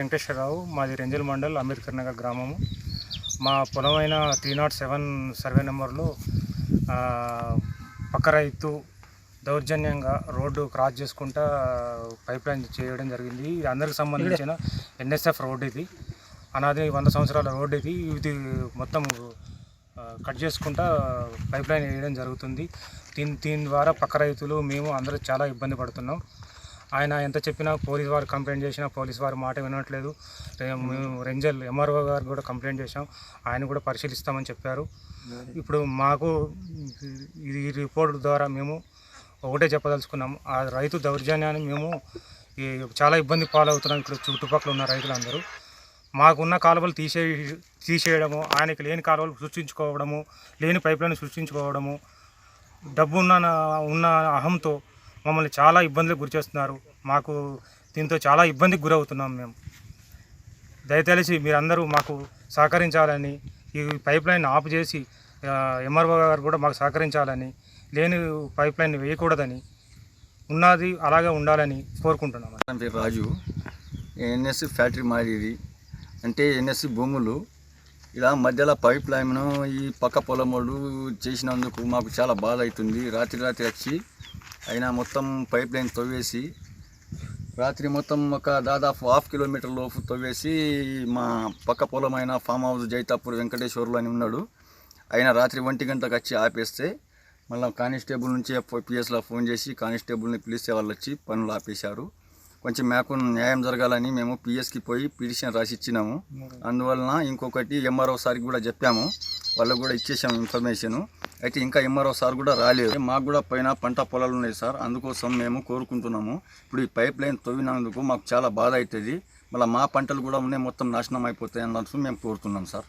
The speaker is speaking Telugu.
వెంకటేశ్వరరావు మాది రెంజల్ మండల్ అంబేద్కర్ నగర్ గ్రామము. మా పొలమైన త్రీ నాట్ సెవెన్ సర్వే నెంబర్లో పక్క రైతు దౌర్జన్యంగా రోడ్డు క్రాస్ చేసుకుంటా పైప్ లైన్ చేయడం జరిగింది. ఇది అందరికి సంబంధించిన ఎన్ఎస్ఎఫ్ రోడ్ ఇది. అనాది వంద సంవత్సరాల రోడ్ ఇది. ఇది మొత్తం కట్ చేసుకుంటా పైప్ లైన్ వేయడం జరుగుతుంది. దీని దీని ద్వారా పక్క రైతులు మేము అందరూ చాలా ఇబ్బంది పడుతున్నాం. ఆయన ఎంత చెప్పినా పోలీస్ వారు కంప్లైంట్ చేసినా పోలీస్ వారు మాట వినట్లేదు. మేము రెంజల్ ఎంఆర్ఓ గారు కూడా కంప్లైంట్ చేశాం. ఆయన కూడా పరిశీలిస్తామని చెప్పారు. ఇప్పుడు మాకు ఇది ఈ రిపోర్ట్ ద్వారా మేము ఒకటే చెప్పదలుచుకున్నాము. ఆ రైతు దౌర్జన్యాన్ని మేము ఈ చాలా ఇబ్బంది పాలవుతున్నాం ఇక్కడ చుట్టుపక్కల ఉన్న రైతులందరూ. మాకున్న కాలువలు తీసే తీసేయడము ఆయనకి లేని కాలువలు సృష్టించుకోవడము లేని పైపులను సృష్టించుకోవడము డబ్బు ఉన్న ఉన్న అహంతో మమ్మల్ని చాలా ఇబ్బందులకు గురి చేస్తున్నారు. మాకు దీంతో చాలా ఇబ్బందికి గురవుతున్నాం మేము. దయతలిసి మీరందరూ మాకు సహకరించాలని ఈ పైప్ లైన్ ఆఫ్ చేసి ఎంఆర్ఓ గారు కూడా మాకు సహకరించాలని లేని పైప్ లైన్ వేయకూడదని ఉన్నది అలాగే ఉండాలని కోరుకుంటున్నాం. పేరు రాజు. ఎన్ఎస్సి ఫ్యాక్టరీ మాది అంటే ఎన్ఎస్సి భూములు ఇలా మధ్యలో పైప్ లైన్ ఈ పక్క పొలం వాళ్ళు చేసినందుకు మాకు చాలా బాధ అవుతుంది. రాత్రి రాత్రి వచ్చి అయినా మొత్తం పైప్ లైన్ తవ్వేసి రాత్రి మొత్తం ఒక దాదాపు హాఫ్ కిలోమీటర్ లోపు తవ్వేసి మా పక్క పొలమైన ఫామ్ హౌస్ జైతాపూర్ వెంకటేశ్వర్లు అని ఉన్నాడు. ఆయన రాత్రి ఒంటి గంటకు వచ్చి ఆపేస్తే మళ్ళీ కానిస్టేబుల్ నుంచి పిఎస్లో ఫోన్ చేసి కానిస్టేబుల్ని పిలిస్తే వాళ్ళు వచ్చి పనులు ఆపేశారు. కొంచెం మాకు న్యాయం జరగాలని మేము పిఎస్కి పోయి పిటిషన్ రాసి ఇచ్చినాము అందువలన ఇంకొకటి ఎంఆర్ఓ సార్కి కూడా చెప్పాము. వాళ్ళకు కూడా ఇచ్చేసాము ఇన్ఫర్మేషన్ అయితే ఇంకా ఎంఆర్ఓ సార్ కూడా రాలేదు. మాకు కూడా పైన పంట పొలాలు ఉన్నాయి సార్ అందుకోసం మేము కోరుకుంటున్నాము. ఇప్పుడు ఈ పైప్ లైన్ తవ్వినందుకు మాకు చాలా బాధ అవుతుంది. మళ్ళీ మా పంటలు కూడా ఉన్నాయి మొత్తం నాశనం అయిపోతాయి అన్నట్టు మేము కోరుతున్నాం సార్